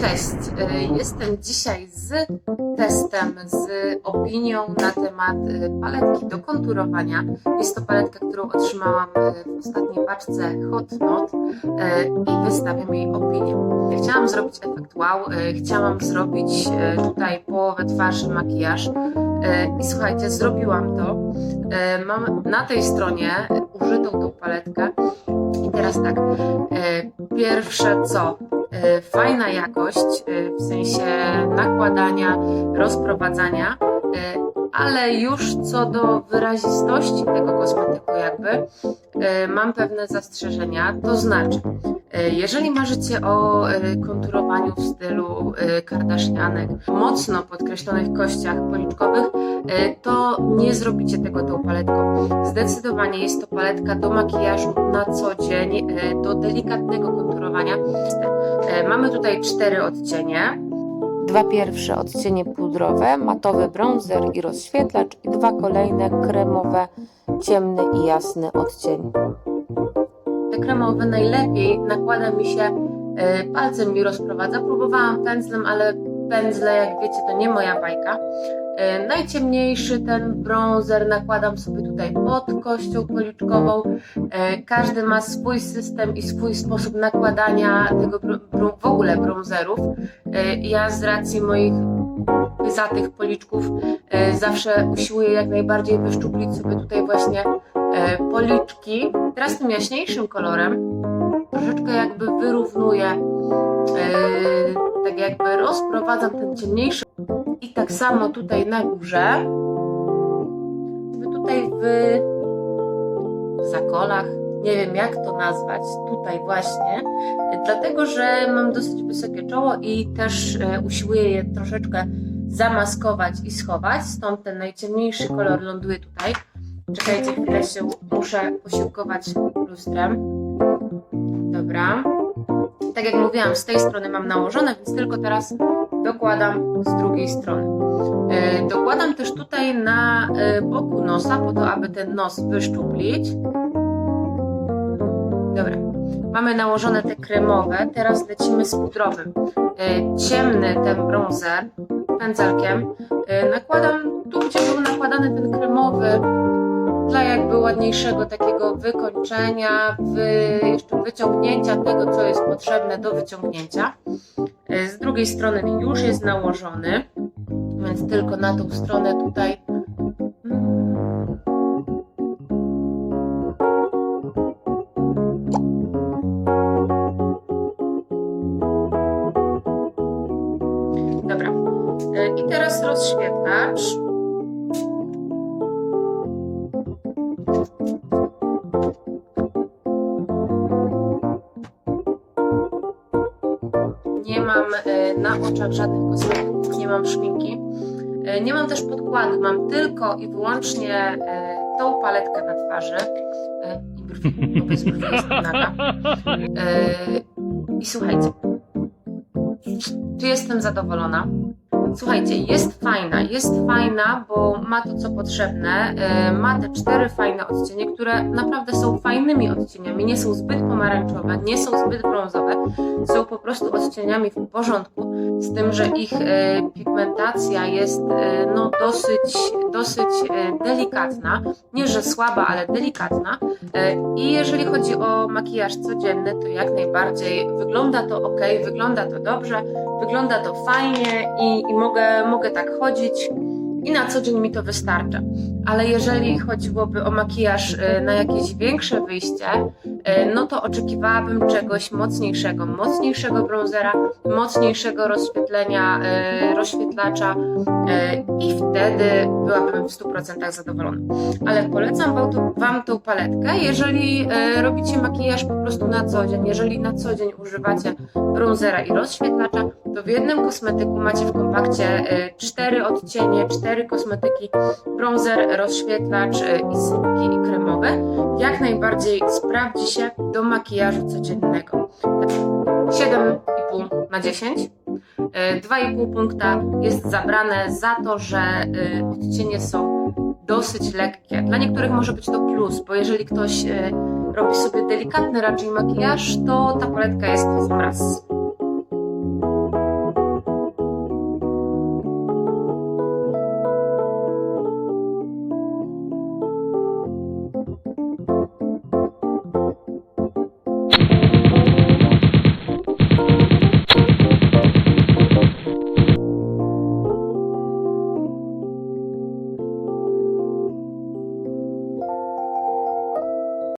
Cześć, y, jestem dzisiaj z testem, z opinią na temat y, paletki do konturowania. Jest to paletka, którą otrzymałam y, w ostatniej paczce Hot Not i wystawiam jej opinię. Chciałam zrobić efekt wow, chciałam zrobić tutaj połowę twarzy, makijaż i słuchajcie, zrobiłam to. Mam na tej stronie użytą tą paletkę i teraz tak, pierwsze co, fajna jakość y, w sensie nakładania, rozprowadzania, y, ale już co do wyrazistości tego kosmetyku jakby mam pewne zastrzeżenia, to znaczy jeżeli marzycie o konturowaniu w stylu Kardashianek, mocno podkreślonych kościach policzkowych, to nie zrobicie tego tą paletką. Zdecydowanie jest to paletka do makijażu na co dzień, y, do delikatnego konturowania. E, Mamy tutaj cztery odcienie. Dwa pierwsze odcienie pudrowe, matowy bronzer i rozświetlacz i dwa kolejne kremowe, ciemny i jasny odcień. Te kremowe najlepiej nakłada mi się, e, palcem mi rozprowadza. Próbowałam pędzlem, ale pędzle, jak wiecie, to nie moja bajka. E, Najciemniejszy ten bronzer nakładam sobie tutaj pod kością policzkową. E, Każdy ma swój system i swój sposób nakładania tego w ogóle bronzerów. E, Ja z racji moich pyzatych policzków e, zawsze usiłuję jak najbardziej wyszczuplić sobie tutaj właśnie policzki. Teraz tym jaśniejszym kolorem troszeczkę jakby wyrównuję, e, tak jakby rozprowadzam ten ciemniejszy i tak samo tutaj na górze, tutaj w zakolach, nie wiem jak to nazwać, tutaj właśnie, dlatego że mam dosyć wysokie czoło i też e, usiłuję je troszeczkę zamaskować i schować, stąd ten najciemniejszy kolor ląduje tutaj. Czekajcie, chwilę się muszę posiłkować lustrem. Dobra. Tak jak mówiłam, z tej strony mam nałożone, więc tylko teraz dokładam z drugiej strony. E, Dokładam też tutaj na e, boku nosa, po to, aby ten nos wyszczuplić. Dobra. Mamy nałożone te kremowe, teraz lecimy z pudrowym. E, Ciemny ten bronzer pędzelkiem. Nakładam tu, gdzie był nakładany ten kremowy, dla jakby ładniejszego takiego wykończenia, wy, jeszcze wyciągnięcia tego, co jest potrzebne do wyciągnięcia. E, Z drugiej strony już jest nałożony, więc tylko na tą stronę tutaj. Dobra. E, I teraz rozświetlacz. Nie mam e, na oczach żadnych kosmetyków, nie mam szminki. E, Nie mam też podkładu, mam tylko i wyłącznie e, tą paletkę na twarzy i brwi, bo bez brwi jest naga. E, I słuchajcie, czy jestem zadowolona? Słuchajcie, jest fajna, jest fajna, bo ma to co potrzebne. e, Ma te cztery fajne odcienie, które naprawdę są fajnymi odcieniami. Nie są zbyt pomarańczowe, nie są zbyt brązowe. Są po prostu odcieniami w porządku, z tym, że ich e, pigmentacja jest e, no, dosyć, dosyć e, delikatna. Nie, że słaba, ale delikatna. E, I jeżeli chodzi o makijaż codzienny, to jak najbardziej wygląda to ok, wygląda to dobrze, wygląda to fajnie i, i mogę, mogę tak chodzić i na co dzień mi to wystarcza. Ale jeżeli chodziłoby o makijaż e, na jakieś większe wyjście, e, no to oczekiwałabym czegoś mocniejszego, mocniejszego bronzera, mocniejszego rozświetlenia, e, rozświetlacza i wtedy byłabym w 100% zadowolona. Ale polecam wam, tą- wam tą paletkę, jeżeli robicie makijaż po prostu na co dzień, jeżeli na co dzień używacie bronzera i rozświetlacza, to w jednym kosmetyku macie w kompakcie e, cztery odcienie, cztery kosmetyki, bronzer, rozświetlacz e, i sypki i kremowe. Jak najbardziej sprawdzi się do makijażu codziennego. 7,5 na 10. E, 2,5 punkta jest zabrane za to, że odcienie są dosyć lekkie. Dla niektórych może być to plus, bo jeżeli ktoś robi sobie delikatny raczej makijaż, to ta paletka jest w sam raz.